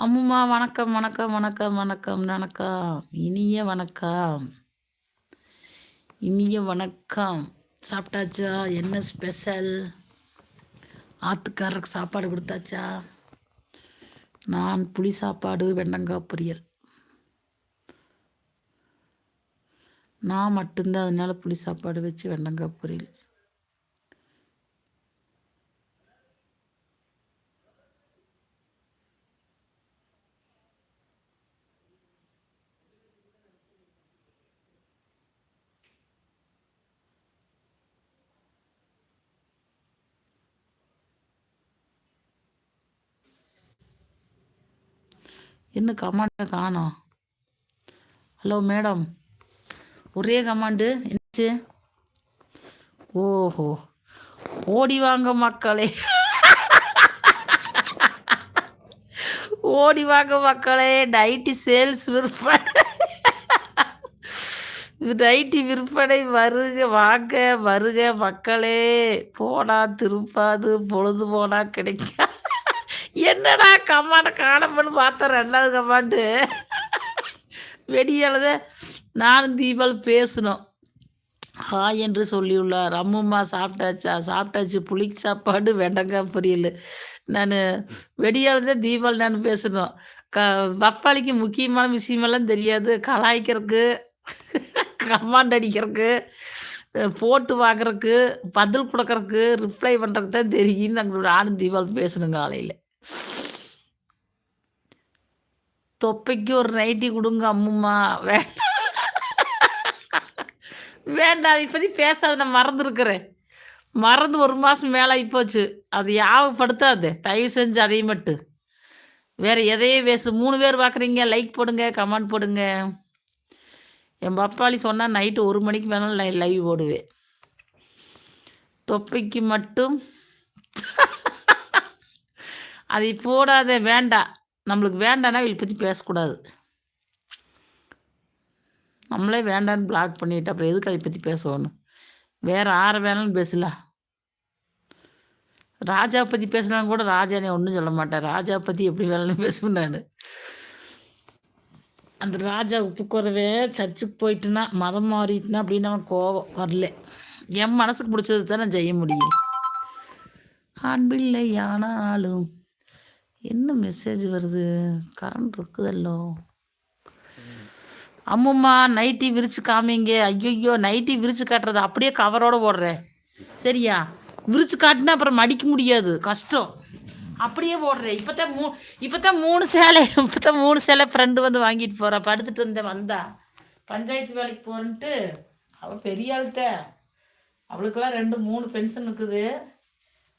அம்முமா வணக்கம் வணக்கம் வணக்கம் வணக்கம் வணக்கம். இனிய வணக்கம். இனிய வணக்கம். சாப்பிட்டாச்சா? என்ன ஸ்பெஷல் ஆத்துக்காரருக்கு சாப்பாடு கொடுத்தாச்சா? நான் புளி சாப்பாடு வெண்டங்காய் பொரியல். நான் மட்டும்தான் அதனால் புளி சாப்பாடு வச்சு வெண்டங்காய் பொரியல். இன்னும் கமாண்டை காணோம்? ஹலோ மேடம் ஒரே கமாண்டு என்னச்சு ஓஹோ. ஓடி வாங்க மக்களே. ஓடி வாங்க மக்களே. நைட்டி சேல்ஸ் விற்பனை. நைட்டி விற்பனை வருக வாங்க வருக மக்களே. போனா திருப்பாது பொழுது போனா கிடைக்கா என்னடா கம்மாண்டை காணப்பன்னு பார்த்தேன் ரெண்டாவது கம்மாண்டு. வெடியாலத நானும் தீபாவளி பேசணும். ஹாய் என்று சொல்லியுள்ளார். அம்மும்மா சாப்பிட்டாச்சா? சாப்பிட்டாச்சு. புளி சாப்பாடு வெண்டங்காய் பொரியல். நான் வெடியாலதான் தீபாவளி நான் பேசணும். க பப்பாளிக்கு முக்கியமான விஷயமெல்லாம் தெரியாது. கலாய்க்கிறதுக்கு கமாண்ட் அடிக்கிறதுக்கு போட்டு வாங்குறதுக்கு பதில் கொடுக்கறதுக்கு ரிப்ளை பண்ணுறதுக்கு தான் தெரியும் நாங்கள் நானும் தீபாவளி பேசணுங்க காலையில். தொப்பைக்கு ஒரு நைட்டி கொடுங்க அம்மும்மா. வேண்டாம் வேண்டாம் இப்போதி பேசாத நான் மறந்துருக்குறேன். மறந்து ஒரு மாதம் மேலே ஆகிப்போச்சு அது யாவப்படுத்தாது தயவு செஞ்சு அதையும் மட்டும். வேறு எதையும் பேசு. மூணு பேர் பார்க்குறீங்க லைக் போடுங்க கமெண்ட் போடுங்க. என் பப்பாளி சொன்னால் நைட்டு ஒரு மணிக்கு வேணாலும் லைவ் போடுவேன். தொப்பைக்கு மட்டும். அதை போடாத வேண்டாம் நம்மளுக்கு வேண்டாம்னா இவளை பற்றி பேசக்கூடாது. நம்மளே வேண்டான்னு பிளாக் பண்ணிட்டு அப்புறம் எதுக்கு அதை பற்றி பேசணும்? வேறு ஆற வேணாலும் பேசலாம். ராஜா பற்றி பேசினாலும் கூட ராஜானே ஒன்றும் சொல்ல மாட்டேன் ராஜா பற்றி எப்படி வேணாலும் பேசுவேன் நான். அந்த ராஜா உப்பு குறவே சர்ச்சுக்கு போயிட்டுனா மதம் மாறிட்டுனா அப்படின்னு அவன் கோவம் வரல. என் மனசுக்கு பிடிச்சது தான் நான் செய்ய முடியும் அன்பில்லை ஆனாலும் என்ன மெசேஜ் வருது? கரண்ட் இருக்குதல்லோ. அம்மும்மா நைட்டி விரித்து காமிங்க. ஐயோ நைட்டி விரித்து காட்டுறது அப்படியே கவரோடு போடுறேன். சரியா? விரித்து காட்டினா அப்புறம் மடிக்க முடியாது. கஷ்டம். அப்படியே போடுறேன். இப்போ தான் மூ இப்போ தான் மூணு சேலை இப்போ தான் மூணு சேலை ஃப்ரெண்டு வந்து வாங்கிட்டு போகிறா படுத்துட்டு இருந்தேன் வந்தா. பஞ்சாயத்து வேலைக்கு போகிறேன்ட்டு அவள் பெரிய ஆள்கிட்ட. அவளுக்கெல்லாம் ரெண்டு மூணு பென்ஷன் இருக்குது.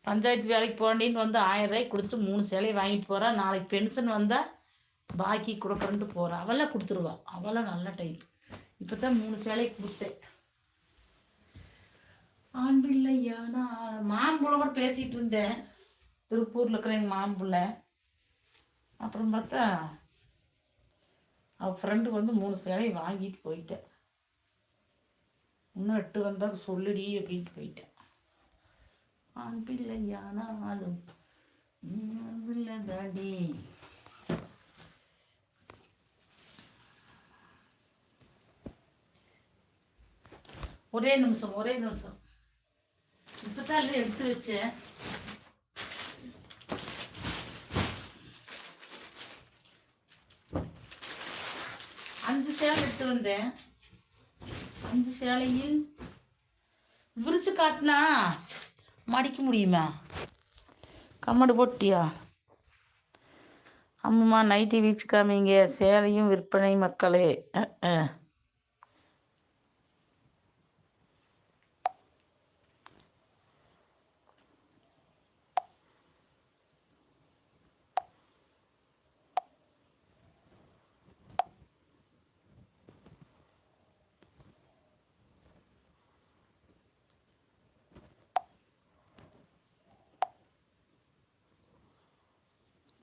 பஞ்சாயத்து வேலைக்கு போகிறேன்னு வந்து ஆயிரம் ரூபாய்க்கு கொடுத்துட்டு மூணு சேலையை வாங்கிட்டு போகிறா நாளைக்கு பென்ஷன் வந்தால் பாக்கி கொடுக்குறேன்ட்டு போகிறா அவெல்லாம் கொடுத்துருவா. அவெல்லாம் நல்ல டைப் இப்போ தான் மூணு சேலையை கொடுத்தேன். ஆண்பிள்ளையா நான் மாம்புள்ள கூட பேசிகிட்டு இருந்தேன். திருப்பூரில் இருக்கிற எங்கள் மாம்புள்ள அப்புறம் பார்த்தா அவள் ஃப்ரெண்டு வந்து மூணு சேலையை வாங்கிட்டு போயிட்டேன் இன்னும் எட்டு வந்தால் சொல்லுடி அப்படின்ட்டு போயிட்டேன் ஆண் பிள்ளையானாலும் பிள்ளைதாடி ஒரே நிமிஷம் ஒரே நிமிஷம். இப்பதான் எடுத்து வச்சேன். அஞ்சு சேலை எடுத்து வந்தேன். அஞ்சு சேலையில் விரிச்சு காட்டினா மடிக்க முடியுமா? கம்மடு போட்டியா? அம்மா நைட்டி வீச்சு காமிங்க சேலையும் விற்பனை மக்களே.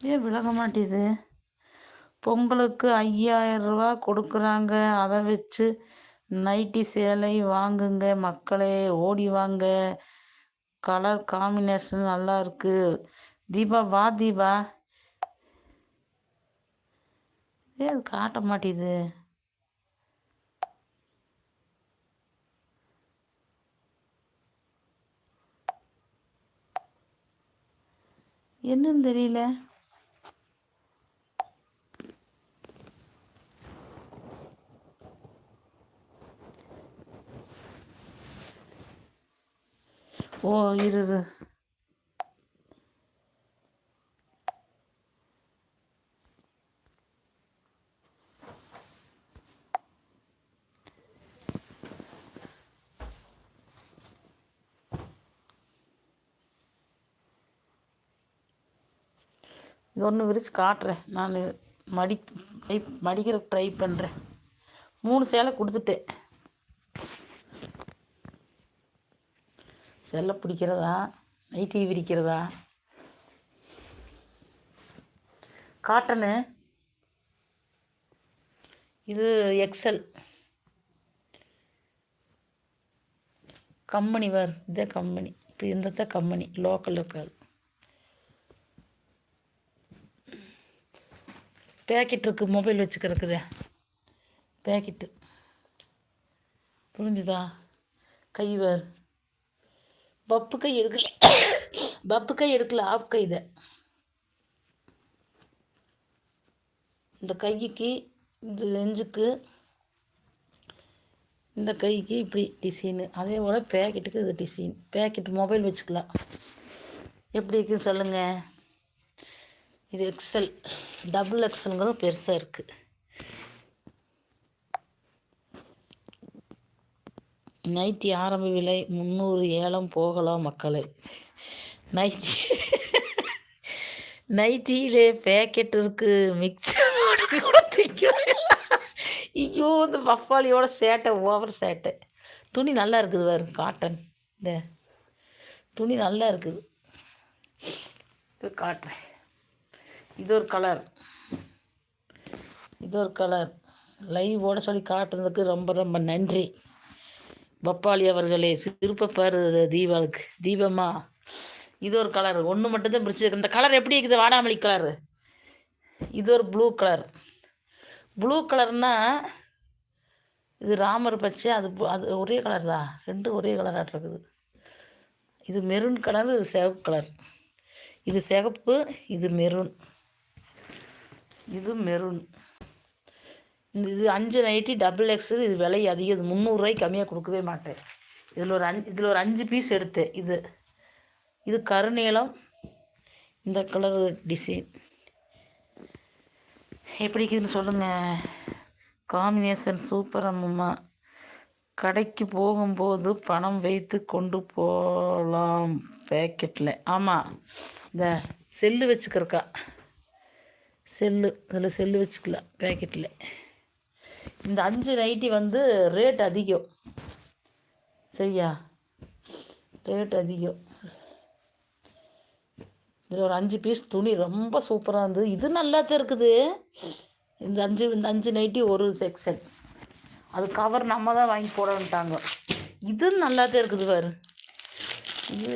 ஏன் விலக மாட்டேது? பொங்கலுக்கு ரூபா கொடுக்குறாங்க. அதை வச்சு நைட்டி சேலை வாங்குங்க. மக்களே ஓடி வாங்க. கலர் காம்பினேஷன் நல்லா இருக்குது தீபா வா தீபா. ஏ அது காட்ட மாட்டேது. என்னன்னு தெரியல. ஓ இரு இது ஒன்று விரித்து காட்டுறேன். நான் மடி ட்ரை ட்ரை பண்ணுறேன் மூணு சேலை கொடுத்துட்டேன். செல்லை பிடிக்கிறதா? நைட்டி விரிக்கிறதா? காட்டனு. இது எக்ஸல் கம்பெனி வர் இதே கம்பெனி. இப்போ இந்த கம்பெனி லோக்கல் இருக்காது. பேக்கெட் இருக்குது மொபைல் வச்சுக்கிறக்குதே பேக்கெட்டு புரிஞ்சுதா? கைவர் பப்பு கை எடுக்கல. பப்பு கை எடுக்கல ஆஃப் கை இதை. இந்த கைக்கு இந்த லெஞ்சுக்கு இந்த கைக்கு இப்படி டிசைனு அதே போல் பேக்கெட்டுக்கு இது டிசைன் பேக்கெட் மொபைல் வச்சுக்கலாம். எப்படி இருக்குன்னு சொல்லுங்கள் இது எக்ஸல் டபுள் எக்ஸலுங்கிறது பெருசாக இருக்குது நைட்டி ஆரம்ப விலை முந்நூறு ஏலம் போகலாம் மக்களை. நைட்டி நைட்டியிலே பேக்கெட் இருக்குது மிக்சர் கூட ஐயோ இந்த பஃபாலியோட சேட்டை ஓவர் சேட்டை. துணி நல்லா இருக்குது பாரு காட்டன் இந்த துணி நல்லா இருக்குது. இது காட்டுறேன். இது ஒரு கலர் இது ஒரு கலர் லைவோட சொல்லி காட்டுறதுக்கு ரொம்ப ரொம்ப நன்றி. பப்பாளி அவர்களே சிறுப்ப தீபாவுக்கு தீபமா இது ஒரு கலர் ஒன்று மட்டும்தான் பிடிச்சிருக்கு இந்த கலர் எப்படி இருக்குது? வாடாமல்லி கலர் இது ஒரு ப்ளூ கலர் ப்ளூ கலர்னால் இது ராமர் பச்சை அது அது ஒரே கலர் தான். ரெண்டும் ஒரே கலராக இருக்குது. இது மெரூன் கலர் இது சிவப்பு கலர் இது சிகப்பு இது மெரூன் இது மெரூன் இது அஞ்சு நைட்டி டபுள் எக்ஸல் இது விலை அதிகம். இது முந்நூறுரூவாய்க்கு கம்மியாக கொடுக்கவே மாட்டேன். இதில் ஒரு அஞ்சு இதில் ஒரு அஞ்சு பீஸ் எடுத்தேன் இது. இது கருநீலம் இந்த கலர் டிசைன் எப்படி இருக்குதுன்னு சொல்லுங்கள் காம்பினேஷன் சூப்பர் அம்மம்மா கடைக்கு போகும்போது பணம் வைத்து கொண்டு போகலாம் பேக்கெட்டில் ஆமாம் இந்த செல்லு வச்சுக்கிறக்கா. செல்லு இதில் செல்லு வச்சுக்கலாம் பேக்கெட்டில் இந்த அஞ்சு நைட்டி வந்து ரேட் அதிகம். சரியா? ரேட் அதிகம். இதில் ஒரு அஞ்சு பீஸ் துணி ரொம்ப சூப்பராக இருந்தது. இது நல்லா இருக்குது. இந்த அஞ்சு இந்த அஞ்சு நைட்டி ஒரு செக்ஷன் அது கவர் நம்ம தான் வாங்கி போடன்ட்டாங்க இது நல்லா இருக்குது பாரு. இது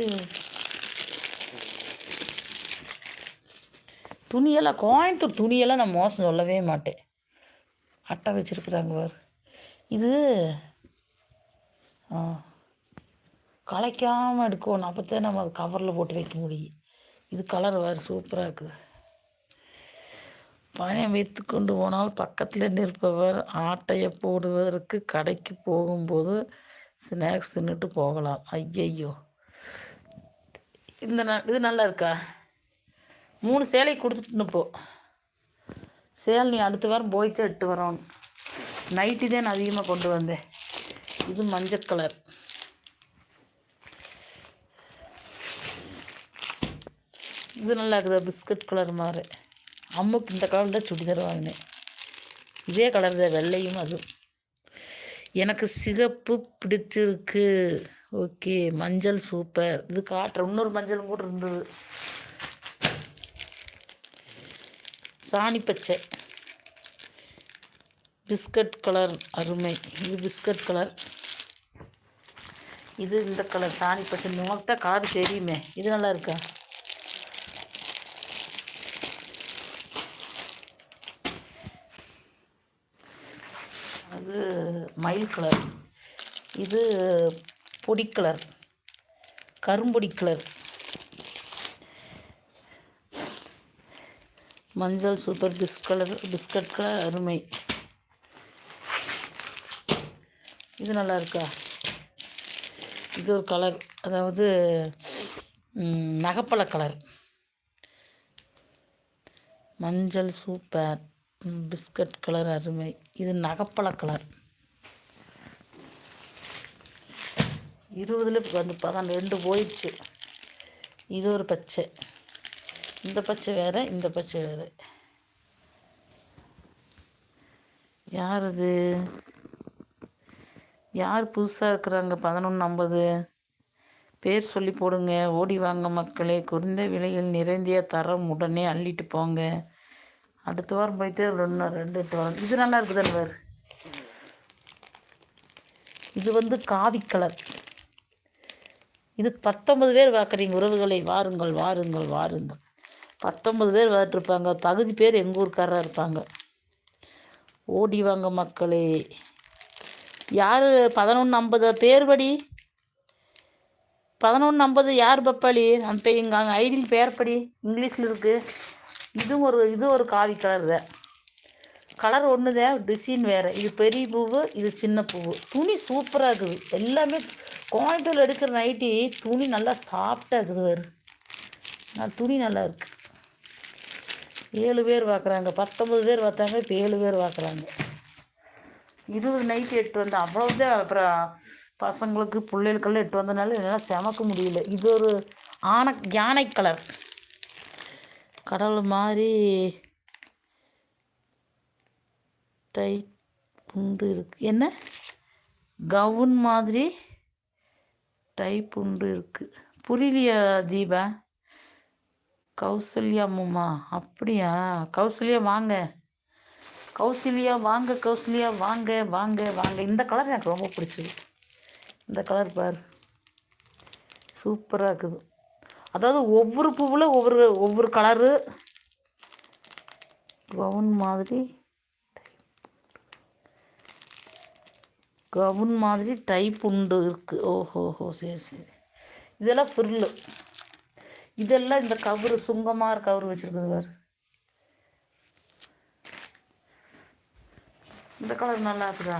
துணியெல்லாம் கோயம்புத்தூர் துணியெல்லாம் நான் மோசம் சொல்லவே மாட்டேன். அட்டை வச்சுருக்குறாங்க பாரு. இது கலைக்காமல் எடுக்கணும். அப்போ தான் நம்ம அது கவரில் போட்டு வைக்க முடியும். இது கலர் வேறு சூப்பராக இருக்குது. பணம் வைத்து கொண்டு போனால் பக்கத்தில் நிற்பவர். ஆட்டையை போடுவதற்கு கடைக்கு போகும்போது ஸ்நாக்ஸ் தின்னுட்டு போகலாம். ஐயையோ. இந்த ந இது நல்லா இருக்கா? மூணு சேலை கொடுத்துட்டு போ சேல் நீ அடுத்த வாரம் போய்த்து எட்டு வரோம் நைட்டி தான் நான் அதிகமாக கொண்டு வந்தேன். இது மஞ்சள் கலர். இது நல்லா இருக்குது பிஸ்கட் கலர் மாதிரி. அம்முக்கு இந்த கலரில் தான் சுடிதார் வாங்கினேன். இதே கலர் தான் வெள்ளையும் அதுவும். எனக்கு சிகப்பு பிடிச்சிருக்கு. ஓகே மஞ்சள் சூப்பர். இது காட்டுற இன்னொரு மஞ்சளும் கூட இருந்தது. சாணி பச்சை. பிஸ்கட் கலர் அருமை. இது பிஸ்கட் கலர். இது இந்த கலர். சாணி பச்சை உங்களுக்கு தான் கலர் தெரியுமே. இது நல்லா இருக்கா? அது மயில் கலர். இது பொடி கலர். கரும்பொடி கலர். மஞ்சள் சூப்பர் பிஸ்கலர் பிஸ்கட் கலர் அருமை. இது நல்லா இருக்கா இது ஒரு கலர். அதாவது நகப்பழ கலர். மஞ்சள் சூப்பர். பிஸ்கட் கலர் அருமை. இது நகப்பழ கலர். இருபதுல வந்து பதான் ரெண்டு போயிடுச்சு. இது ஒரு பச்சை. இந்த பச்சை வேறு இந்த பச்சை வேறு. யார் அது? யார் புதுசாக இருக்கிறாங்க? பதினொன்று ஐம்பது. பேர் சொல்லி போடுங்க. ஓடி வாங்க மக்களே. குறைந்த விலையில் நிறைந்திய தரம் உடனே அள்ளிட்டு போங்க. அடுத்த வாரம் போயிட்டு ரெண்டு ரெண்டு எட்டு வாரம். இது நல்லா இருக்குது அல்வர் இது வந்து காவி கலர். இது பத்தொன்பது பேர் பார்க்குறீங்க. உறவுகளை வாருங்கள் வாருங்கள் வாருங்கள். பத்தொன்பது பேர் வாட்டிருப்பாங்க பகுதி பேர் எங்கள் ஊர்க்காரராக இருப்பாங்க. ஓடி வாங்க மக்களே. யார் பதினொன்று ஐம்பது பேர் படி? பதினொன்று ஐம்பது யார் பப்பாளி? அந்த எங்கள் அங்கே ஐடியில் பேர் படி. இங்கிலீஷில் இருக்குது இதுவும் ஒரு இது ஒரு காவி கலர் தான். கலர் ஒன்று தான் டிசைன் வேறு. இது பெரிய பூவு இது சின்ன பூவு. துணி சூப்பராக இருக்குது. எல்லாமே கோயம்புத்தூர் எடுக்கிற நைட்டி துணி நல்லா சாஃப்டாக இருக்குது வேறு நான் துணி நல்லா இருக்கு. ஏழு பேர் பார்க்குறாங்க பத்தொம்பது பேர் பார்த்தாங்க இப்போ ஏழு பேர் பார்க்குறாங்க இருபது நைட்டு எட்டு வந்தேன் அவ்வளோதான் அப்புறம் பசங்களுக்கு பிள்ளைகளுக்கெல்லாம் எட்டு வந்தனால என்னால் செமக்க முடியல. இது ஒரு ஆன யானை கலர். கடல் மாதிரி டைட் உண்டு இருக்குது என்ன? கவுன் மாதிரி டைப் உண்டு இருக்குது புரியலையா தீபா? கௌசல்யா அம்மா அப்படியா? கௌசல்யா வாங்க. கௌசல்யா வாங்க கௌசல்யா வாங்க வாங்க வாங்க. இந்த கலர் எனக்கு ரொம்ப பிடிச்சது. இந்த கலர் பார். சூப்பராக இருக்குது. அதாவது ஒவ்வொரு பூவில் ஒவ்வொரு ஒவ்வொரு கலரு கவுன் மாதிரி கவுன் மாதிரி டைப் உண்டு இருக்குது ஓஹோஹோ சரி சரி. இதெல்லாம் ஃப்ரில்லு இதெல்லாம் இந்த கவரு சுங்கமாக கவர் வச்சுருக்குது பாரு. இந்த கலர் நல்லா இருக்குதா?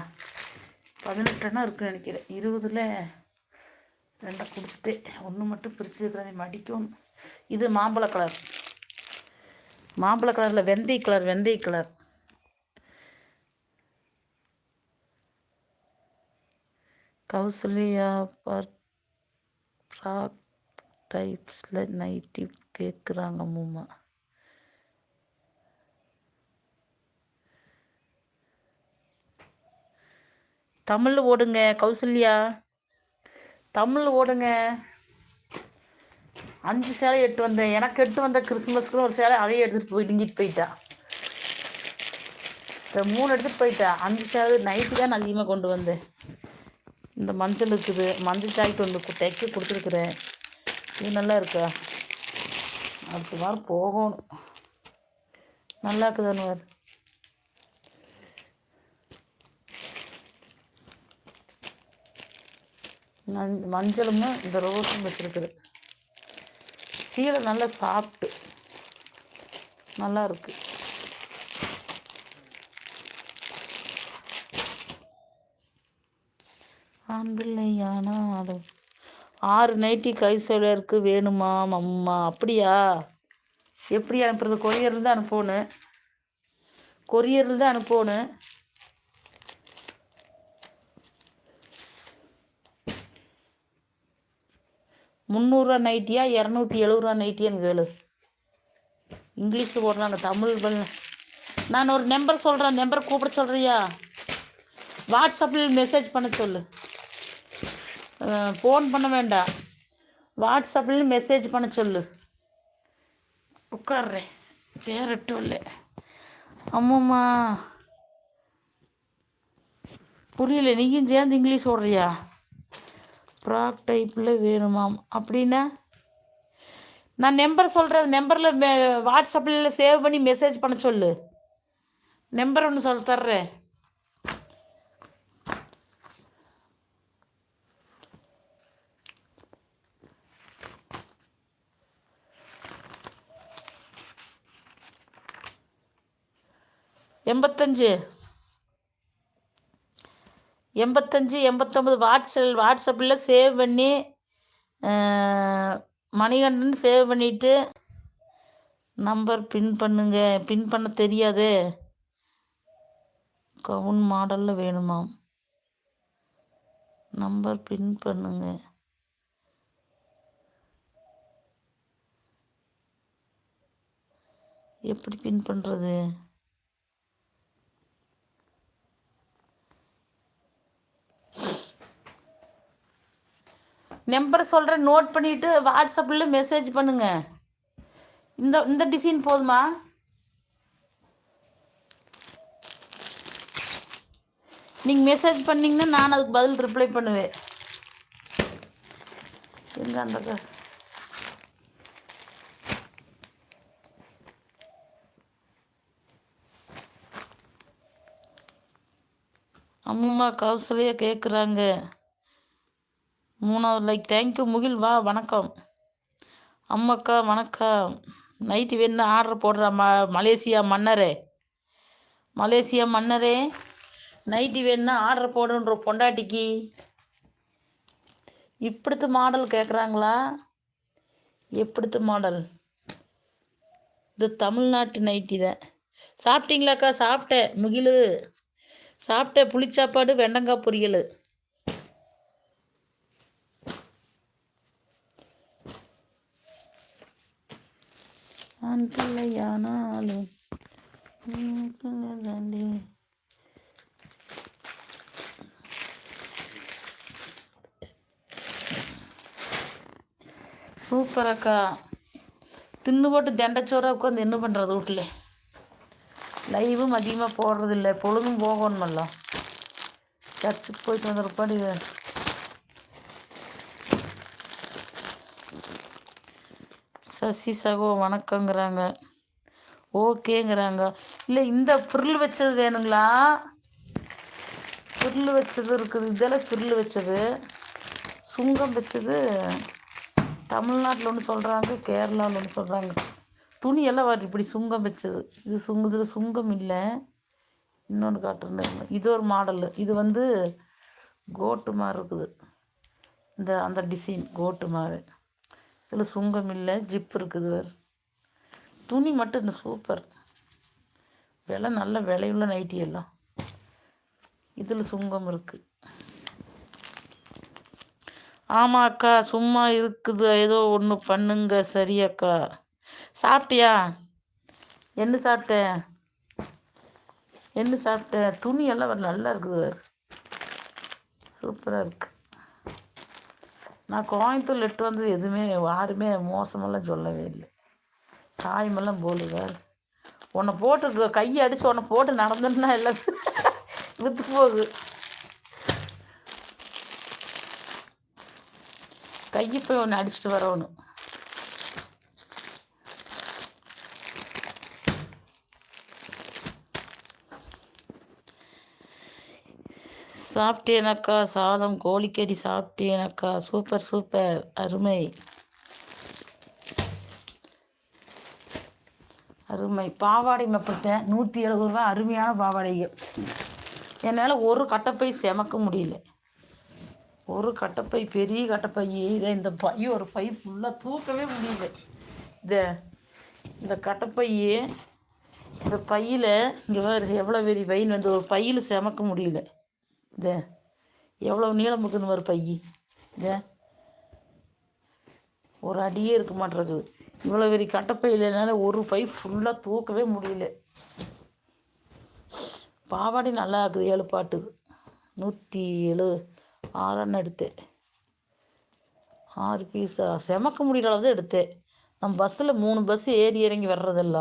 பதினெட்டுன்னா இருக்குன்னு நினைக்கிறேன். இருபதில் ரெண்டை கொடுத்துட்டு ஒன்று மட்டும் பிரித்து மடிக்கும் இது மாம்பழ கலர் மாம்பழ கலரில் வெந்தய கலர் வெந்தய கலர் கௌசல்யா பர் ஃப்ராக் டைப்ஸில் நைட்டி கேட்குறாங்க மூமா. தமிழில் ஓடுங்க கௌசல்யா. தமிழ் ஓடுங்க. அஞ்சு சேலை எட்டு வந்தேன். எனக்கு எட்டு வந்த கிறிஸ்மஸ்க்குன்னு ஒரு சேலை அதையே எடுத்துகிட்டு போய் இங்கிட்டு போயிட்டா. இப்போ மூணு எடுத்துகிட்டு போயிட்டா. அஞ்சு சேலை நைட்டு தான் நான் அதிகமாக கொண்டு வந்தேன். இந்த மஞ்சள் இருக்குது. மஞ்சள் சாக்கிட்டு ஒன்று தைக்க கொடுத்துருக்குறேன். இது நல்லா இருக்கா? அடுத்த வாரம் போகணும். நல்லா இருக்குதானு வார் மஞ்- மஞ்சளும் இந்த ரோஸும் வச்சுருக்குது. சீலை நல்லா சாப்பிட்டு நல்லா இருக்குது ஆண் பிள்ளையானா அது ஆறு நைட்டி கை இருக்கு வேணுமா அம்மா? அப்படியா? எப்படி அனுப்புறது? கொரியரில் தான் அனுப்பணும் கொரியரில் தான் அனுப்பணும் முந்நூறுரூவா நைட்டியா இரநூத்தி எழுபதுரூவா நைட்டியான்னு கேளு. இங்கிலீஷில் போடுறாங்க தமிழ் பண்ண நான் ஒரு நம்பர் சொல்கிறேன் நம்பர் கூப்பிட சொல்கிறியா வாட்ஸ்அப்பில் மெசேஜ் பண்ண சொல்லு. ஃபோன் பண்ண வேண்டாம். வாட்ஸ்அப்பில் மெசேஜ் பண்ண சொல்லு. உட்காடுறேன் சேரட்டும் இல்லை அம்மம்மா. புரியல நீயும் சேர்ந்து இங்கிலீஷ் ஓடுறியா? ப்ராக் டைப்பில் வேணுமாம். அப்படின்னா நான் நம்பர் சொல்கிறேன் நம்பரில் மெ வாட்ஸ்அப்பில் சேவ் பண்ணி மெசேஜ் பண்ண சொல்லு. நம்பர் ஒன்று சொல்ல தர்றேன். எண்பத்தஞ்சு. எண்பத்தஞ்சு எண்பத்தொம்பது வாட்ஸ்அப் வாட்ஸ்அப்பில் சேவ் பண்ணி மணிகண்டன் சேவ் பண்ணிவிட்டு நம்பர் பின் பண்ணுங்க. பின் பண்ண தெரியாது. கவுன் மாடலில் வேணுமாம். நம்பர் பின் பண்ணுங்க. எப்படி பின் பண்ணுறது நம்பர் சொல்கிறேன் நோட் பண்ணிவிட்டு வாட்ஸ்அப்பில் மெசேஜ் பண்ணுங்க. இந்த இந்த டிசைன் போதுமா? நீங்கள் மெசேஜ் பண்ணிங்கன்னா நான் அதுக்கு பதில் ரிப்ளை பண்ணுவேன். எங்க அந்த அம்மா கௌசலையா கேட்குறாங்க மூணாவது லைக் தேங்க்யூ முகில் வா வணக்கம். அம்மாக்கா வணக்கம். நைட்டு வேணும்னா ஆர்டர் போடுற ம மலேசியா மன்னரே? மலேசியா மன்னரே நைட்டி வேணும்னா ஆர்டர் போடுன்ற பொண்டாட்டிக்கு? இப்படித்து மாடல் கேட்குறாங்களா எப்படித்து மாடல் இது தமிழ்நாட்டு நைட்டி தான் சாப்பிட்டீங்களாக்கா? சாப்பிட்டேன் முகிலு. சாப்பிட்டேன் புளிச்சாப்பாடு வெண்டங்காய் பொரியல். ஆண் பிள்ளையானாலும் உன் சூப்பர் அக்கா தின்னு போட்டு தண்டச்சோறாக உட்காந்து என்ன பண்ணுறது வீட்டில் லைவும் அதிகமாக போடுறதில்ல. பொழுதும் போகணுமல்ல. சர்ச்சுக்கு போயிட்டு வந்துருப்பாடி சசி சகோ வணக்கங்கிறாங்க. ஓகேங்கிறாங்க. இல்லை இந்த பொருள் வச்சது வேணுங்களா? பொருள் வச்சது இருக்குது. இதெல்லாம் பொருள் வச்சது. சுங்கம் வச்சது தமிழ்நாட்டில் ஒன்று சொல்கிறாங்க கேரளாவில் ஒன்று சொல்கிறாங்க துணியெல்லாம் வர இப்படி சுங்கம் வச்சது. இது சுங்க இதில் சுங்கம் இல்லை. இன்னொன்று காட்டுறேன் இது ஒரு மாடலு. இது வந்து கோட்டு மாதிரி இருக்குது. இந்த அந்த டிசைன் கோட்டு மாதிரி இதில் சுங்கம் இல்லை ஜிப் இருக்குது வேறு. துணி மட்டும் இந்த சூப்பர். விலை நல்ல விலையுள்ள நைட்டி எல்லாம். இதில் சுங்கம் இருக்குது ஆமாம் அக்கா சும்மா இருக்குது. ஏதோ ஒன்று பண்ணுங்க. சரி அக்கா. சாப்பிட்டியா? என்ன சாப்பிட்ட என்ன சாப்பிட்ட துணியெல்லாம் நல்லா இருக்குது சூப்பராக இருக்குது நான் கோயம்புத்தூர் லெட்டு வந்தது எதுவுமே யாருமே மோசமெல்லாம் சொல்லவே இல்லை. சாயமெல்லாம் போடு வேறு. உன்னை போட்டு கையை அடித்து உன்னை போட்டு நடந்துன்னா எல்லாம் விற்று போகுது. கையை போய் ஒன்று அடிச்சுட்டு வரணும் சாப்பிட்டேனக்கா சாதம் கோழிக்கறி சாப்பிட்டேனக்கா. Super super. அருமை. அருமை. பாவாடை மப்பட்டேன் நூற்றி எழுபது ரூபா அருமையான பாவாடைகள். என்னால் ஒரு கட்டப்பை செமக்க முடியல. ஒரு கட்டப்பை பெரிய கட்டப்பை. இதை இந்த பை ஒரு பை ஃபுல்லாக தூக்கவே முடியல. இந்த இந்த கட்டப்பையே இந்த பையில் இங்கே வேறு எவ்வளோ பெரிய பையன் வந்து ஒரு பையில் செமக்க முடியல. இந்த எவ்வளோ நீளம் இருக்குன்னு ஒரு பை இந்த ஒரு அடியே இருக்க மாட்டேருக்குது இவ்வளோ பெரிய கட்டப்பையில் என்னால் ஒரு பை ஃபுல்லாக தூக்கவே முடியல. பாவாடி நல்லா இருக்குது ஏழு பாட்டுக்கு. நூற்றி ஏழு ஆறன்னு எடுத்தேன். ஆறு பீஸா செமக்க முடியல அளவு தான் எடுத்தேன். நம்ம பஸ்ஸில் மூணு பஸ் ஏறி இறங்கி வர்றதில்ல.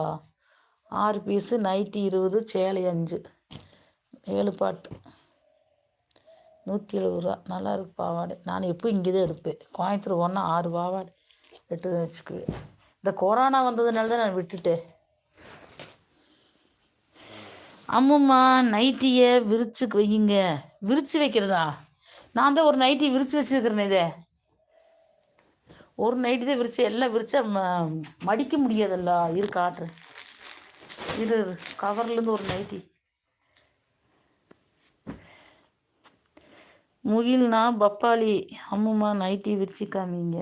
ஆறு பீஸு நைட்டி இருபது சேலை அஞ்சு. ஏழு பாட்டு. நூற்றி எழுபது ரூபா. நல்லா இருக்கு பாவாடை. நான் எப்போ இங்கே தான் எடுப்பேன். கோயம்புத்தூர் ஒன்றா ஆறு பாவாடை எட்டு வச்சுக்குவேன். இந்த கொரோனா வந்ததுனால தான் நான் விட்டுட்டேன். அம்மம்மா நைட்டியை விரிச்சு வையுங்க. விரிச்சு வைக்கிறதா? நான் தான் ஒரு நைட்டி விரிச்சு வச்சுருக்கிறேன் இதே. ஒரு நைட்டு தான் விரிச்சு எல்லாம் விரிச்சா ம மடிக்க முடியாதல்ல. இரு காட்டுறேன். இரு. கவர்லேருந்து ஒரு நைட்டி. முகில்னா பப்பாளி அம்முமா நைட்டி விரிச்சு காமிங்க.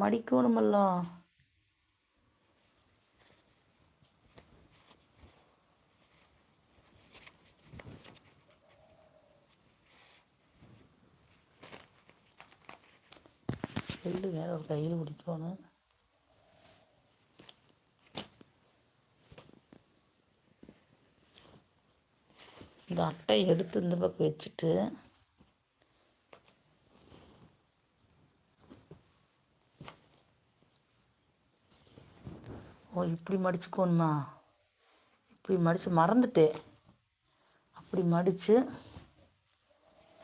மடிக்கணுமல்ல செல்லு வேற ஒரு கையில் பிடிக்கணும். இந்த அட்டை எடுத்து இந்த பக்கம் வச்சுட்டு ஓ இப்படி மடிச்சுக்கோணுமா? இப்படி மடித்து மறந்துட்டேன். அப்படி மடித்து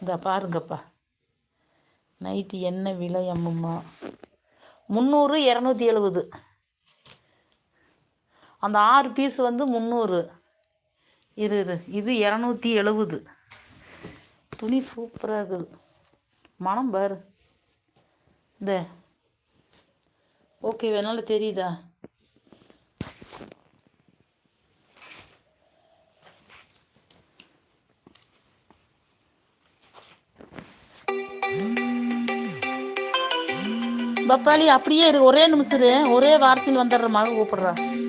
இந்த பாருங்கப்பா. நைட்டு என்ன விலை அம்மம்மா முந்நூறு இரநூத்தி எழுபது. அந்த ஆறு பீஸ் வந்து முந்நூறு. இரு இரு. இது இரநூத்தி எழுபது துணி சூப்பராக இருக்குது. மனம் பாரு. இந்த. ஓகே வேணாலும் தெரியுதா? பப்பாளி அப்படியே இரு. ஒரே நிமிஷம் இரு. ஒரே வாரத்தில் வந்துடுற மக கூப்பிடுறா.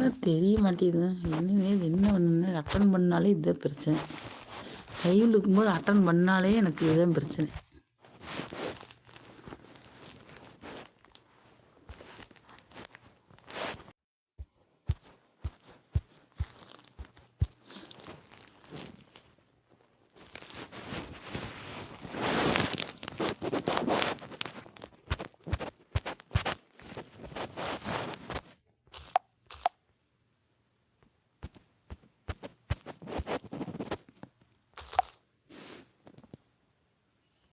எனக்கு தெரிய மாட்டேங்குது என்னன்னே இது என்ன ஒன்று அட்டன் பண்ணாலே இதுதான் பிரச்சனை. கையில் இருக்கும்போது அட்டன் பண்ணாலே எனக்கு இதுதான் பிரச்சனை.